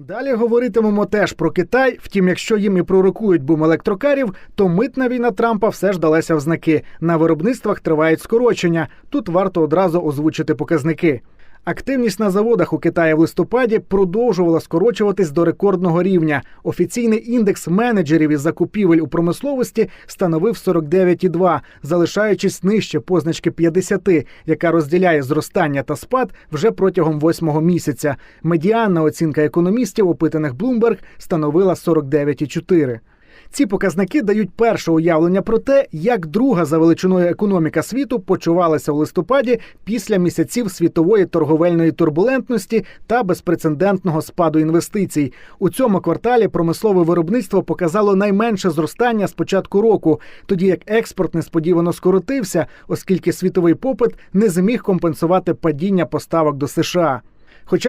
Далі говоритимемо теж про Китай. Втім, якщо їм і пророкують бум електрокарів, то митна війна Трампа все ж далася в знаки. На виробництвах тривають скорочення. Тут варто одразу озвучити показники. Активність на заводах у Китаї в листопаді продовжувала скорочуватись до рекордного рівня. Офіційний індекс менеджерів із закупівель у промисловості становив 49,2, залишаючись нижче позначки 50, яка розділяє зростання та спад вже протягом восьмого місяця. Медіанна оцінка економістів, опитаних Bloomberg, становила 49,4. Ці показники дають перше уявлення про те, як друга за величиною економіка світу почувалася в листопаді після місяців світової торговельної турбулентності та безпрецедентного спаду інвестицій. У цьому кварталі промислове виробництво показало найменше зростання з початку року, тоді як експорт несподівано скоротився, оскільки світовий попит не зміг компенсувати падіння поставок до США.